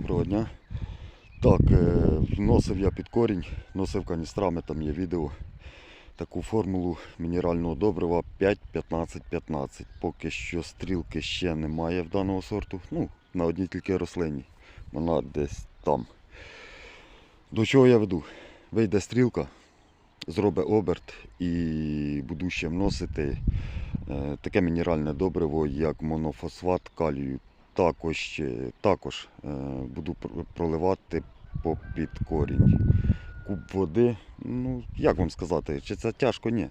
доброго дня. Так, е, вносив я під корінь, носив каністрами, там є відео. Таку формулу мінерального добрива 5-15-15. Поки що стрілки ще немає в даного сорту. Ну, на одній тільки рослині. Вона десь там. До чого я веду? Вийде стрілка, зробить оберт і буду ще вносити е, таке мінеральне добриво, як монофосфат калію. Також, е, також е, буду пр- проливати попід корінь. Куб води, ну як вам сказати, чи це тяжко? Ні.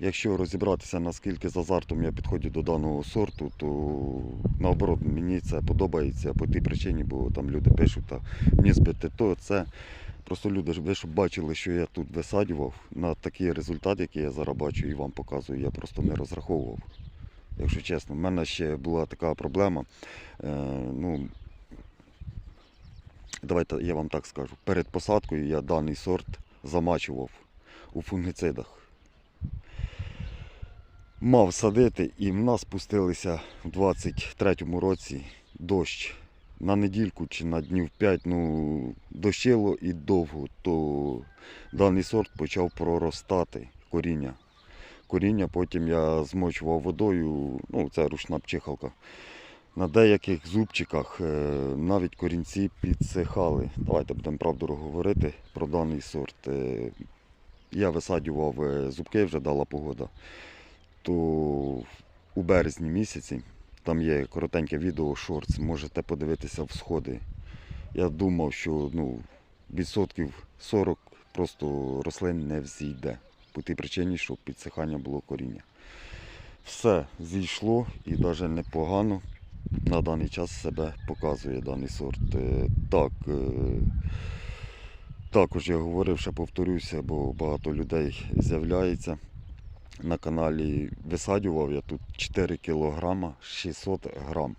Якщо розібратися, наскільки з азартом я підходжу до даного сорту, то наоборот мені це подобається по тій причині, бо там люди пишуть, та мені збити то, це. Просто люди ви щоб бачили, що я тут висаджував, на такий результат, який я зараз бачу і вам показую, я просто не розраховував. Якщо чесно, в мене ще була така проблема. Е, ну, давайте я вам так скажу. Перед посадкою я даний сорт замачував у фунгицидах. Мав садити і в нас спустилися в 23-му році дощ. На недільку чи на днів 5, ну, дощило і довго, то даний сорт почав проростати коріння. Коріння потім я змочував водою, ну це ручна пчихалка. На деяких зубчиках е, навіть корінці підсихали. Давайте будемо правду говорити про даний сорт. Е, Я висаджував е, зубки, вже дала погода. То у березні місяці там є коротеньке відео шортс, можете подивитися в сходи. Я думав, що ну, відсотків 40 просто рослин не взійде. По тій причині, що підсихання було коріння. Все зійшло і навіть непогано на даний час себе показує даний сорт. Е, Так, е, також я говорив, ще повторюся, бо багато людей з'являється. На каналі висаджував я тут 4 кг 600 грам.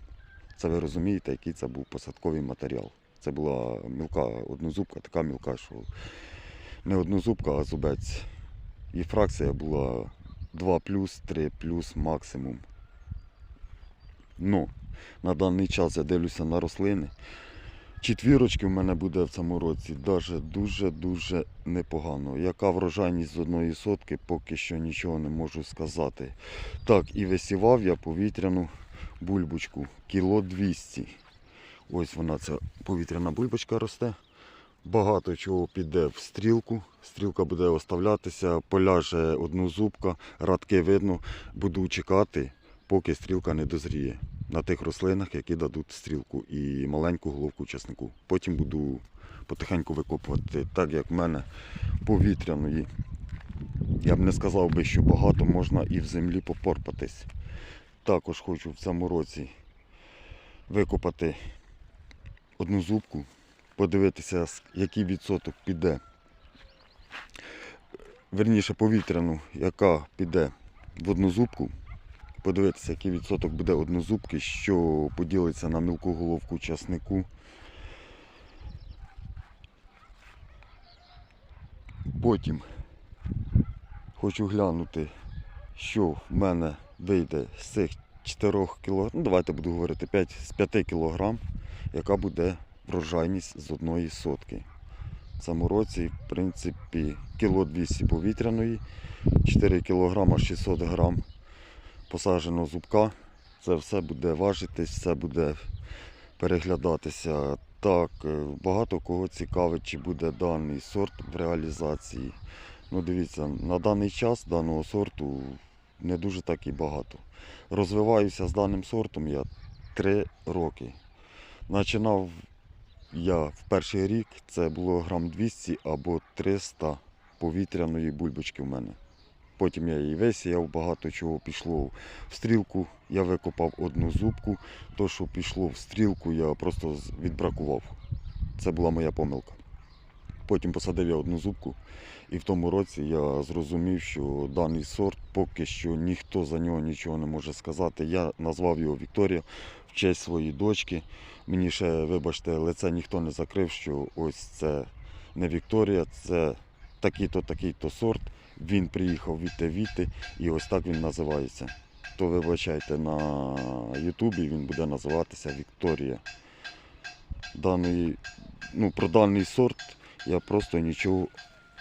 Це ви розумієте, який це був посадковий матеріал. Це була мілка однозубка, така мілка, що не однозубка, а зубець. І фракція була 2 3 максимум. Ну, на даний час я дивлюся на рослини. Четвірочки в мене буде в цьому році дуже-дуже непогано. Яка врожайність з одної сотки, поки що нічого не можу сказати. Так, і висівав я повітряну бульбочку. Кіло 200. Ось вона, ця повітряна бульбочка росте. Багато чого піде в стрілку. Стрілка буде оставлятися, поляже однозубка, радки видно. Буду чекати, поки стрілка не дозріє на тих рослинах, які дадуть стрілку і маленьку головку часнику. Потім буду потихеньку викопувати, так як в мене повітряної. Я б не сказав би, що багато можна і в землі попорпатись. Також хочу в цьому році викопати одну зубку, подивитися, який відсоток піде. Верніше повітряну, яка піде в одну зубку подивитися, який відсоток буде однозубки, що поділиться на мілку головку часнику. Потім хочу глянути, що в мене вийде з цих 4 кг, ну давайте буду говорити 5, з 5 кг, яка буде врожайність з одної сотки. В цьому році, в принципі, кіло 200 повітряної, 4 кг 600 грам посаджено зубка. Це все буде важитись, все буде переглядатися. Так, е, багато кого цікавить, чи буде даний сорт в реалізації. Ну, дивіться, на даний час даного сорту не дуже так і багато. Розвиваюся з даним сортом я 3 роки. Починав я в перший рік, це було грам 200 або 300 повітряної бульбочки в мене. Потім я її висіяв, багато чого пішло в стрілку. Я викопав одну зубку. То, що пішло в стрілку, я просто відбракував. Це була моя помилка. Потім посадив я одну зубку, і в тому році я зрозумів, що даний сорт поки що ніхто за нього нічого не може сказати. Я назвав його Вікторія в честь своєї дочки. Мені ще, вибачте, лице ніхто не закрив, що ось це не Вікторія, це такий-то, такий-то сорт. Він приїхав від Віти, і ось так він називається. То вибачайте, на Ютубі він буде називатися Вікторія. даної, ну, про даний сорт я просто нічого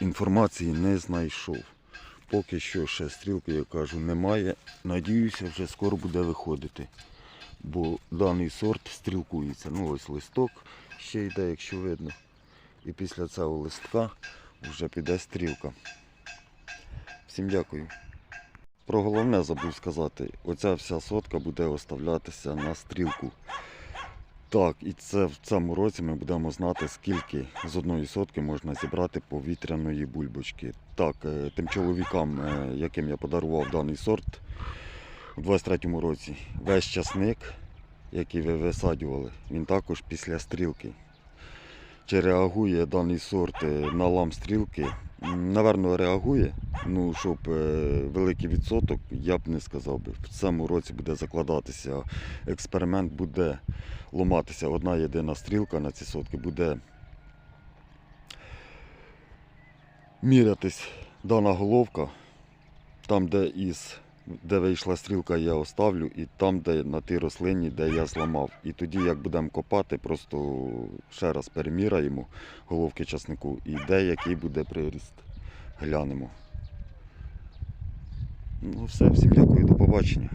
інформації не знайшов. Поки що ще стрілки, я кажу, немає. Надіюся, вже скоро буде виходити. Бо даний сорт стрілкується. Ну ось листок ще йде, якщо видно. І після цього листка вже піде стрілка. Всім дякую. Про головне забув сказати. Оця вся сотка буде оставлятися на стрілку. Так, і це в цьому році ми будемо знати, скільки з одної сотки можна зібрати повітряної бульбочки. Так, е, тим чоловікам, е, яким я подарував даний сорт у 23-му році, весь часник, який ви висаджували, він також після стрілки. Чи реагує даний сорт е, на лам стрілки? Наверно, реагує. Ну, щоб е, великий відсоток, я б не сказав би. В цьому році буде закладатися експеримент, буде ломатися одна єдина стрілка на ці сотки, буде мірятись дана головка, там, де із де вийшла стрілка, я оставлю, і там, де на тій рослині, де я зламав. І тоді, як будемо копати, просто ще раз переміряємо головки часнику і де який буде приріст. Глянемо. Ну все, всім дякую, до побачення.